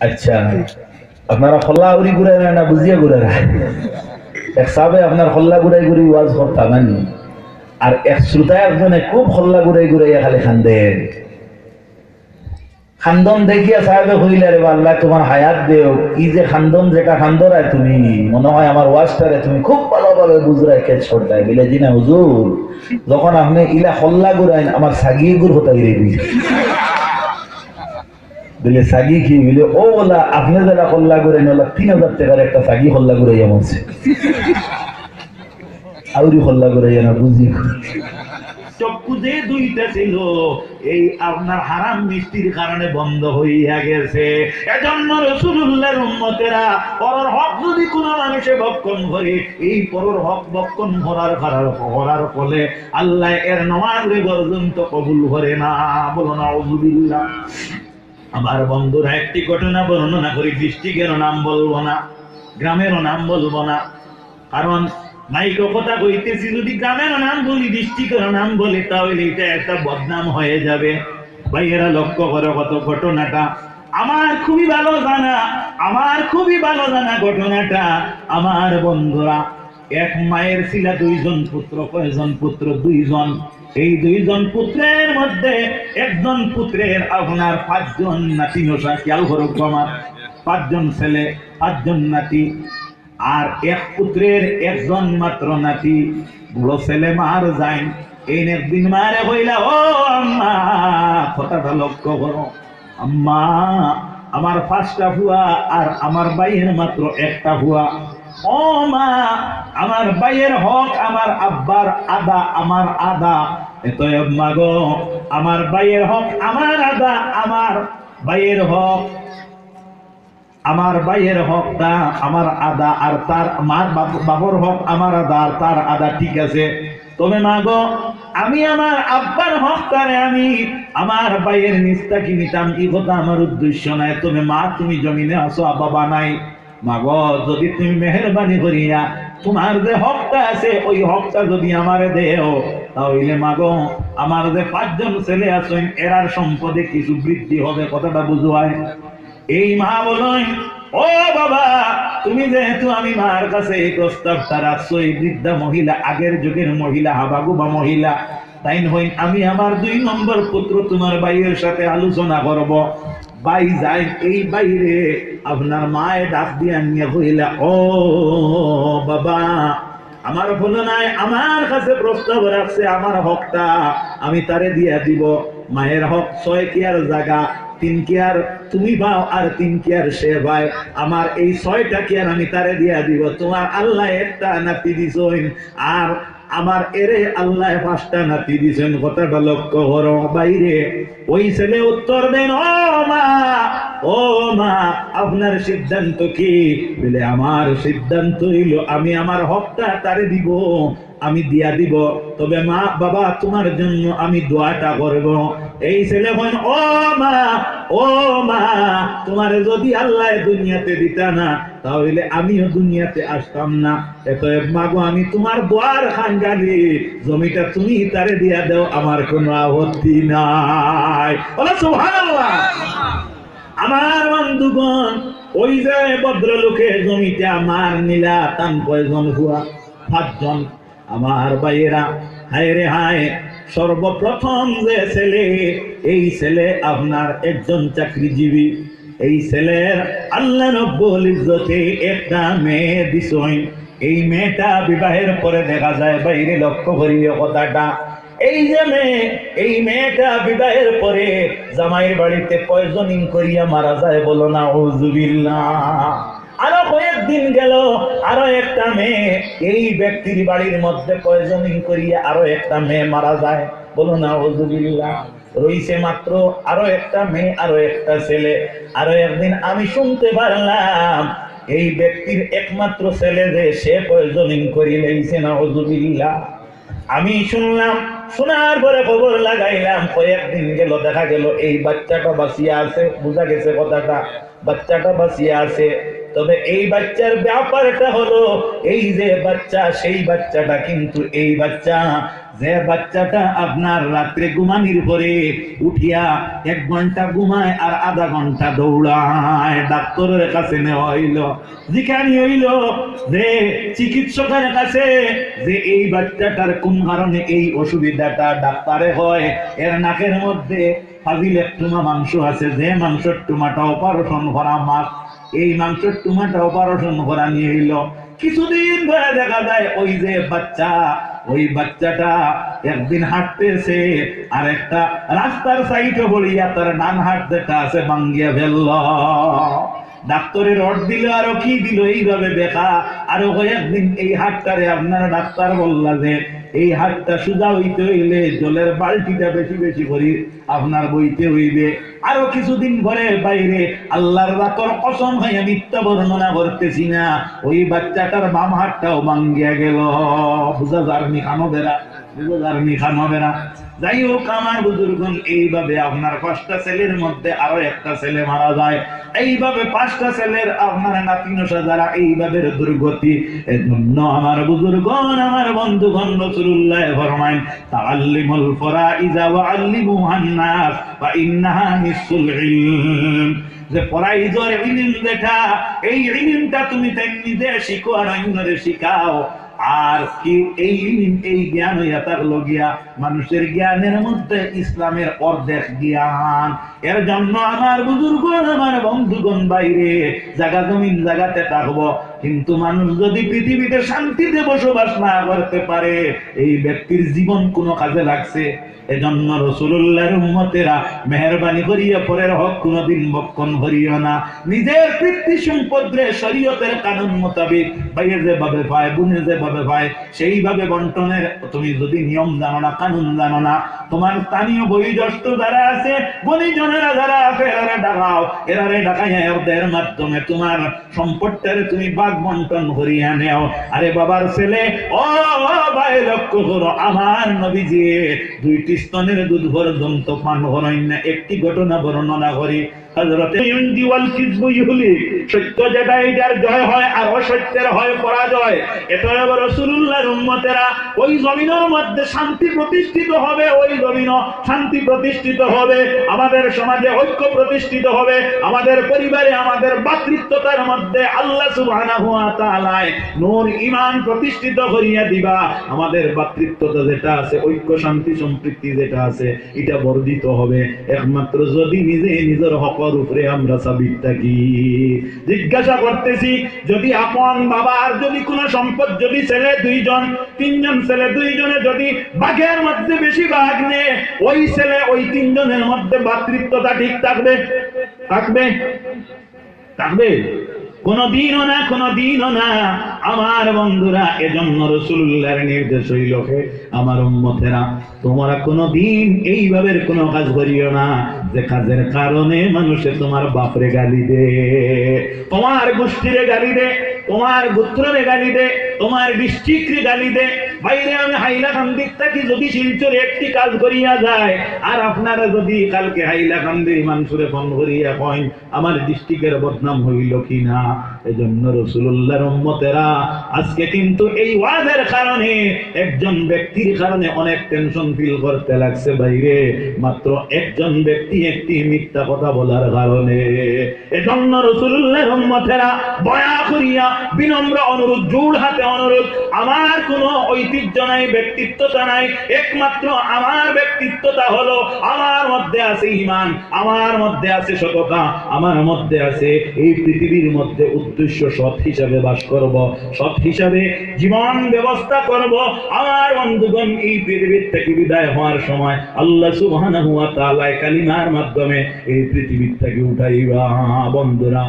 আচ্ছা আপনারা উড়ি ঘুরে না ঘুরে এক সাবে আপনার ঘুরাই ঘুরি ওয়াজ মানি আর এক শ্রোতায় একজনে খুব ঘুরাই খালি খান্দেন খান্দন দেখিয়া সাহেবে হইলে রে তোমার হায়াত দেও। কি যে খান্দন, যেটা খান্দরায় তুমি, মনে হয় আমার ওয়াজটারে তুমি খুব ভালোভাবে বুঝরাই কে ছোটায় বলে দিনা হুজুর, যখন আপনি ইলা খল্লা ঘুরাইন আমার সাগি গুর হতে গিয়ে বলে সাগি কি বলে ও বলা আপনি যারা খল্লা ঘুরাইন ওলা তিন হাজার টাকার একটা সাগি খল্লা ঘুরাইয়া মরছে। আউরি খল্লা ঘুরাইয়া না, বুঝি। যে দুইটা ছিল, এই আপনার হারাম মিষ্টির কারণে বন্ধ হইয়া গেছে। এজন্য রসুল্লাহর উম্মতেরা পরর হক যদি কোনো মানুষে ভক্ষণ করে, এই পরর হক ভক্ষণ করার করার করার ফলে আল্লাহ এর নমাজ পর্যন্ত কবুল করে না। বলো না আমার বন্ধুরা, একটি ঘটনা বর্ণনা করি ডিস্ট্রিক্টেরও নাম বলব না, গ্রামেরও নাম বলব না। কারণ মাইক কথা কইতেছি, যদি গ্রামের নাম বলি ডিস্ট্রিক্টের নাম বলি, তাহলে এটা একটা বদনাম হয়ে যাবে। ভাইয়েরা লক্ষ্য করো কত ঘটনাটা। আমার খুবই ভালো জানা, আমার খুবই ভালো জানা ঘটনাটা, আমার বন্ধুরা। এক মায়ের ছিল দুইজন পুত্র, কয়জন পুত্র? দুইজন। এই দুইজন পুত্রের মধ্যে একজন পুত্রের আপনার পাঁচজন নাতি নশা খেয়াল করুক আমার। পাঁচজন ছেলে, পাঁচজন নাতি। আর এক পুত্রের একজন মাত্র নাতি। বুড়ো ছেলে মার যায় এই একদিন মারে কইলা ও আম্মা, কথাটা লক্ষ্য করো। আম্মা, আমার পাঁচটা ভুয়া আর আমার বাইয়ের মাত্র একটা ভুয়া। ও মা, আমার বাইয়ের হক, আমার আব্বার আদা, আমার আদা। এত আম্মা গো আমার বাইয়ের হক, আমার আদা, আমার বাইয়ের হক। আমার ভাইয়ের হকটা আমার আদা, আর তার মার বাবর হক, আমার আদা, আর তার আদা, ঠিক আছে? তবে মা গো আমি আমার আব্বার হকটারে আমি আমার ভাইয়ের নিস্তাকি নিতাম কি কথা আমার উদ্দেশ্য নাই। তবে মা, তুমি জমিনে আসো বাবা নাই মা গো যদি তুমি মেহরবানি করিয়া তোমার যে হকটা আছে, ওই হকটা যদি আমারে দেও, তাহলে মাগো, আমার যে পাঁচজন ছেলে আছেন, এরার সম্পদে কিছু বৃদ্ধি হবে, কথাটা বুঝুয়ায়। এই মা বলেন ও বাবা, তুমি যেহেতু আমি মার কাছে এই প্রস্তাবটা রাখছো, এই বৃদ্ধা মহিলা, আগের যুগের মহিলা, হাবাগুবা মহিলা তাই হইন আমি আমার দুই নম্বর পুত্র তোমার বাইয়ের সাথে আলোচনা করব। বাই যাই এই বাইরে আপনার মায়ে ডাক দিয়া নিয়ে হইলা ও বাবা, আমার হলো নাই, আমার কাছে প্রস্তাব রাখছে, আমার হকটা আমি তারে দিয়া দিব। মায়ের হক ছয় কেয়ার জায়গা, তিন কেয়ার তুমি পাও আর তিন কেয়ার সে ভাই আমার এই ছয়টা কেয়ার আমি তারে দিয়া দিব। তোমার আল্লাহ একটা নাতি দিছইন আর আমার এরে আল্লাহ পাঁচটা নাতি দিছেন কথাটা লক্ষ্য করো বাইরে। ওই ছেলে উত্তর দেন, ও মা ও মা, আপনার সিদ্ধান্ত কি? বলে, আমার সিদ্ধান্ত হইল, আমি আমার হকটা তারে দিব, আমি দিয়া দিব। তবে মা বাবা তোমার জন্য আমি দোয়াটা করব। এই ছেলে বলেন, ও মা ও মা, তোমার যদি আল্লাহ দুনিয়াতে দিতা না, তাহলে আমিও দুনিয়াতে আসতাম না। এত মাগো, আমি তোমার দোয়ার খান গালি জমিটা তুমি তারে দিয়া দাও, আমার কোনো আপত্তি নাই। বলো, সুবহানাল্লাহ। আমার বন্ধুগণ, ওই যে ভদ্রলোকের জমিতে আমার নীলা, তান কয়জন হুয়া? পাঁচজন আমার ভাইয়েরা হায় রে হায় সর্বপ্রথম যে ছেলে, এই ছেলে আপনার একজন চাকরিজীবী। এই ছেলের আল্লাহ রব্বুল ইজ্জতে একটা মেয়ে দিছই। এই মেয়েটা বিবাহের পরে দেখা যায় বাইরে লক্ষ্য করিয়ে কথাটা, এই যে মেয়ে, এই মেয়েটা বিবাহের পরে জামাইয়ের বাড়িতে পয়জনিং করিয়া মারা যায় বলো না ওজুবিল্লা আরও কয়েকদিন গেল আরও একটা মেয়ে। এই ব্যক্তির বাড়ির মধ্যে পয়জনিং করিয়া আরও একটা মেয়ে মারা যায়? বলো না ওজুবিল্লা রইছে মাত্র আরও একটা মেয়ে, আরও একটা ছেলে। আরও একদিন আমি শুনতে পারলাম, এই ব্যক্তির একমাত্র ছেলে যে সে পয়জনিং করি লেগেছে না ওজুবিল্লা আমি শুনলাম, শোনার পরে খবর লাগাইলাম, কয়েকদিন গেল, দেখা গেল, এই বাচ্চাটা বাঁচিয়া আছে। বোঝা গেছে কথাটা, বাচ্চাটা বাঁচিয়া আছে। তবে এই বাচ্চার ব্যাপারটা হলো, এই যে বাচ্চা, সেই বাচ্চাটা কিন্তু এই বাচ্চা। যে বাচ্চাটা আপনার রাত্রে ঘুমানির পরে উঠিয়া এক ঘণ্টা ঘুমায় আর আধা ঘণ্টা দৌড়ায়। ডাক্তারের কাছে নেওয়া হইল যেখানে হইল যে চিকিৎসকের কাছে যে এই বাচ্চাটার কোন কারণে এই অসুবিধাটা ডাক্তারে হয়? এর নাকের মধ্যে ফাজিল টুমা মাংস আছে, যে মাংসের টুমাটা অপারেশন করা মাছ এই মাংসের টুমাটা অপারেশন করা নিয়ে এলো। কিছুদিন ধরে দেখা যায় ওই যে বাচ্চা, ওই বাচ্চাটা একদিন হাঁটতেছে আর একটা রাস্তার সাইডে বলিয়া তার ডান হাত দেখা আছে ভাঙ্গিয়া ফেলল। ডাক্তারের রড দিল, আরও কি দিল? এইভাবে দেখা আরও কয়েকদিন এই হাতটারে আপনারা ডাক্তার বললা যে, এই হাতটা সুজা হইতে হইলে জলের বালতিটা বেশি বেশি করি, আপনার বইতে হইবে। আরও কিছুদিন পরে বাইরে আল্লাহর রাতর কসম হইয়া মিথ্যা বর্ণনা করতেছি না। ওই বাচ্চাটার বাম হাতটাও ভাঙ্গিয়া গেল। বুঝা যারনি খানো বেড়া? যাই হোক, আমার বুজুর্গন এইভাবে আপনার পাঁচটা ছেলের মধ্যে আরও একটা ছেলে মারা যায়। এইভাবে পাঁচটা ছেলের আপনার এইভাবে দুর্গতি। এজন্য আমার বুজুর্গন আমার বন্ধুগণ ফরমাইন তাআল্লিমুল ফরাইজা ওয়া নাস ওয়া ইন্নাহা নিসফুল ইলম। যে ফরাইজের ইলম যেটা, এই ইলমটা তুমি তাই নিজে শিখো আর অন্যরে শিখাও। আর কি এই এই জ্ঞান হইয়া থাকল গিয়া মানুষের জ্ঞানের মধ্যে ইসলামের অর্ধেক জ্ঞান। এর জন্য আমার বুজুর্গ, আমার বন্ধুগণ বাইরে জায়গা জমিন জাগাতে থাকব। কিন্তু মানুষ যদি পৃথিবীতে শান্তিতে বসবাস না করতে পারে, এই ব্যক্তির জীবন কোনো কাজে লাগছে? এজন্য রসুল্লাহর উম্মতেরা মেহরবানি করিয়া পরের হক কোনদিন বক্ষণ করিও না। নিজের পিতৃ সম্পদরে শরীয়তের কানুন মোতাবেক ভাইয়ে যেভাবে পায় বোনে যেভাবে পায় সেইভাবে বন্টনের। তুমি যদি নিয়ম জানো না, কানুন জানো না, তোমার স্থানীয় বয়োজ্যেষ্ঠ যারা আছে বনিজনেরা যারা আছে, এরারে ডাকাও, এরারে ডাকাইয়া ওদের মাধ্যমে তোমার সম্পদটারে তুমি বাঘ বন্টন করিয়া নেও। আরে বাবার ছেলে, ও ভাই, লক্ষ্য করো, আমার নবীজি দুইটি স্তনের দুধ পর্যন্ত পান করেন না একটি ঘটনা বর্ণনা করি। আমাদের সমাজে ঐক্য প্রতিষ্ঠিত হবে, আমাদের পরিবারে আমাদের ভাতৃত্বতার মধ্যে আল্লাহ তাআলা নূর, ঈমান প্রতিষ্ঠিত করিয়া দিবা। আমাদের ভাতৃত্বতা যেটা আছে, ঐক্য, শান্তি সম্পৃক্তি যেটা আছে, এটা বর্ধিত হবে। একমাত্র যদি নিজে নিজের হকর উপরে আমরা সাবিত থাকি। জিজ্ঞাসা করতেছি, যদি আপন বাবার যদি কোনো সম্পদ, যদি ছেলে দুইজন, তিনজন ছেলে দুইজনে যদি বাঘের মধ্যে বেশি বাঘ নে ওই ছেলে ওই তিনজনের মধ্যে ভাতৃত্বতা ঠিক থাকবে? থাকবে? থাকবে? কোন দিনও না কোন দিনও না। আমার বন্ধুরা, এজন্য রসুল্লাহর নির্দেশ হইল আমার উম্মতেরা, তোমরা কোনো দিন এইভাবে কোনো কাজ করিও না, যে কাজের কারণে মানুষে তোমার বাপরে গালি দে, তোমার গোষ্ঠীরে গালি দে, তোমার গোত্ররে গালি দে, তোমার ডিস্ট্রিক্টরে গালি দে বাইরে আমি হাইলাকান্দির থাকি, যদি শিলচরে একটি কাজ করিয়া যায়, আর আপনারা যদি কালকে হাইলাকান্দির মানুষরে ফোন করিয়া কয় আমার ডিস্ট্রিক্টের বদনাম হইল কি না এজন্য রসুল্লাহর উম্মতেরা আজকে কিন্তু এই ওয়াজের কারণে, একজন ব্যক্তির কারণে অনেক টেনশন ফিল করতে লাগছে বাইরে। মাত্র একজন ব্যক্তি একটি মিথ্যা কথা বলার কারণে। এজন্য রসুল্লাহর উম্মতেরা বয়া করিয়া বিনম্র অনুরোধ জোড় হাতে অনুরোধ, আমার কোনো ঐতিহ্য নাই, ব্যক্তিত্বতা নাই, একমাত্র আমার ব্যক্তিত্বতা হলো আমার মধ্যে আছে ইমান আমার মধ্যে আছে সততা, আমার মধ্যে আছে এই পৃথিবীর মধ্যে উদ্দেশ্য সৎ হিসাবে বাস করব, সৎ হিসাবে জীবন ব্যবস্থা করব। আমার বন্ধুগণ, এই পৃথিবীর থেকে বিদায় হওয়ার সময় আল্লাহ সুবহানাহু ওয়া তাআলা কালিমার মাধ্যমে এই পৃথিবীর থেকে উঠাইবা বন্ধুরা।